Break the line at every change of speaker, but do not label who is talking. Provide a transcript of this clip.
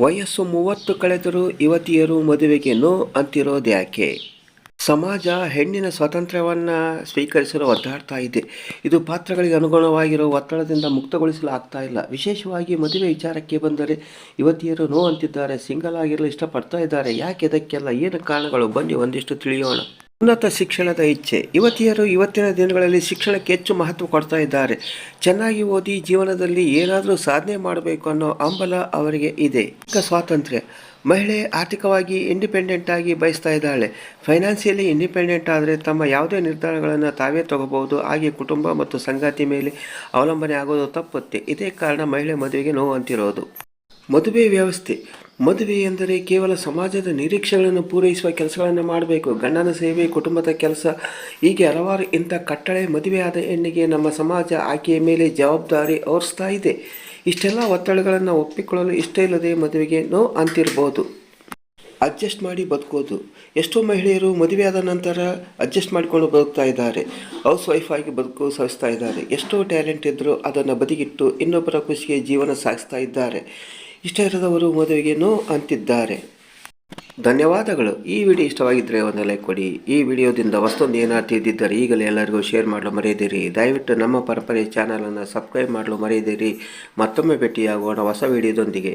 ವಯಸ್ಸು ಮೂವತ್ತು ಕಳೆದರೂ ಯುವತಿಯರು ಮದುವೆಗೆ ನೋ ಅಂತಿರೋದು ಯಾಕೆ? ಸಮಾಜ ಹೆಣ್ಣಿನ ಸ್ವಾತಂತ್ರ್ಯವನ್ನು ಸ್ವೀಕರಿಸಲು ಒದ್ದಾಡ್ತಾ ಇದೆ. ಇದು ಪಾತ್ರಗಳಿಗೆ ಅನುಗುಣವಾಗಿರೋ ಒತ್ತಡದಿಂದ ಮುಕ್ತಗೊಳಿಸಲು ಆಗ್ತಾ ಇಲ್ಲ. ವಿಶೇಷವಾಗಿ ಮದುವೆ ವಿಚಾರಕ್ಕೆ ಬಂದರೆ ಯುವತಿಯರು ನೋ ಅಂತಿದ್ದಾರೆ, ಸಿಂಗಲ್ ಆಗಿರಲು ಇಷ್ಟಪಡ್ತಾ ಇದ್ದಾರೆ. ಯಾಕೆ ಇದಕ್ಕೆಲ್ಲ ಏನು ಕಾರಣಗಳು? ಬನ್ನಿ ಒಂದಿಷ್ಟು ತಿಳಿಯೋಣ. ಉನ್ನತ ಶಿಕ್ಷಣದ ಇಚ್ಛೆ. ಯುವತಿಯರು ಇವತ್ತಿನ ದಿನಗಳಲ್ಲಿ ಶಿಕ್ಷಣಕ್ಕೆ ಹೆಚ್ಚು ಮಹತ್ವ ಕೊಡ್ತಾ ಇದ್ದಾರೆ. ಚೆನ್ನಾಗಿ ಓದಿ ಜೀವನದಲ್ಲಿ ಏನಾದರೂ ಸಾಧನೆ ಮಾಡಬೇಕು ಅನ್ನೋ ಹಂಬಲ ಅವರಿಗೆ ಇದೆ. ಸ್ವಾತಂತ್ರ್ಯ. ಮಹಿಳೆ ಆರ್ಥಿಕವಾಗಿ ಇಂಡಿಪೆಂಡೆಂಟ್ ಆಗಿ ಬಯಸ್ತಾ ಇದ್ದಾಳೆ. ಫೈನಾನ್ಸಿಯಲಿ ಇಂಡಿಪೆಂಡೆಂಟ್ ಆದರೆ ತಮ್ಮ ಯಾವುದೇ ನಿರ್ಧಾರಗಳನ್ನು ತಾವೇ ತಗೋಬಹುದು. ಹಾಗೆ ಕುಟುಂಬ ಮತ್ತು ಸಂಗಾತಿ ಮೇಲೆ ಅವಲಂಬನೆ ಆಗೋದು ತಪ್ಪುತ್ತೆ. ಇದೇ ಕಾರಣ ಮಹಿಳೆ ಮದುವೆಗೆ ನೋವು ಅಂತಿರೋದು. ಮದುವೆ ವ್ಯವಸ್ಥೆ. ಮದುವೆ ಎಂದರೆ ಕೇವಲ ಸಮಾಜದ ನಿರೀಕ್ಷೆಗಳನ್ನು ಪೂರೈಸುವ ಕೆಲಸಗಳನ್ನು ಮಾಡಬೇಕು. ಗಂಡನ ಸೇವೆ, ಕುಟುಂಬದ ಕೆಲಸ, ಹೀಗೆ ಹಲವಾರು ಇಂಥ ಕಟ್ಟಳೆ ಮದುವೆಯಾದ ಹೆಣ್ಣಿಗೆ ನಮ್ಮ ಸಮಾಜ ಆಕೆಯ ಮೇಲೆ ಜವಾಬ್ದಾರಿ ಅವರಿಸ್ತಾ ಇದೆ. ಇಷ್ಟೆಲ್ಲ ಒತ್ತಡಗಳನ್ನು ಒಪ್ಪಿಕೊಳ್ಳಲು ಇಷ್ಟ ಇಲ್ಲದೆ ಮದುವೆಗೆ ನೋ ಅಂತಿರ್ಬೋದು. ಅಡ್ಜಸ್ಟ್ ಮಾಡಿ ಬದುಕೋದು. ಎಷ್ಟೋ ಮಹಿಳೆಯರು ಮದುವೆಯಾದ ನಂತರ ಅಡ್ಜಸ್ಟ್ ಮಾಡಿಕೊಂಡು ಬದುಕ್ತಾ ಇದ್ದಾರೆ. ಹೌಸ್ ವೈಫ್ ಆಗಿ ಬದುಕು ಸಾಗಿಸ್ತಾ ಇದ್ದಾರೆ. ಎಷ್ಟೋ ಟ್ಯಾಲೆಂಟ್ ಇದ್ದರೂ ಅದನ್ನು ಬದಿಗಿಟ್ಟು ಇನ್ನೊಬ್ಬರ ಖುಷಿಗೆ ಜೀವನ ಸಾಗಿಸ್ತಾ ಇದ್ದಾರೆ. ಇಷ್ಟ ಇರದವರು ಮದುವೆಗೇನು ಅಂತಿದ್ದಾರೆ. ಧನ್ಯವಾದಗಳು. ಈ ವಿಡಿಯೋ ಇಷ್ಟವಾಗಿದ್ದರೆ ಒಂದು ಲೈಕ್ ಕೊಡಿ. ಈ ವಿಡಿಯೋದಿಂದ ವಸ್ತೊಂದು ಏನಾದ್ರು ತಿಳಿದಿದ್ದರೆ ಈಗಲೇ ಎಲ್ಲರಿಗೂ ಶೇರ್ ಮಾಡಲು ಮರೆಯದಿರಿ. ದಯವಿಟ್ಟು ನಮ್ಮ ಪರಂಪರೆ ಚಾನಲನ್ನು ಸಬ್ಸ್ಕ್ರೈಬ್ ಮಾಡಲು ಮರೆಯದಿರಿ. ಮತ್ತೊಮ್ಮೆ ಭೇಟಿಯಾಗೋಣ ಹೊಸ ವಿಡಿಯೋದೊಂದಿಗೆ.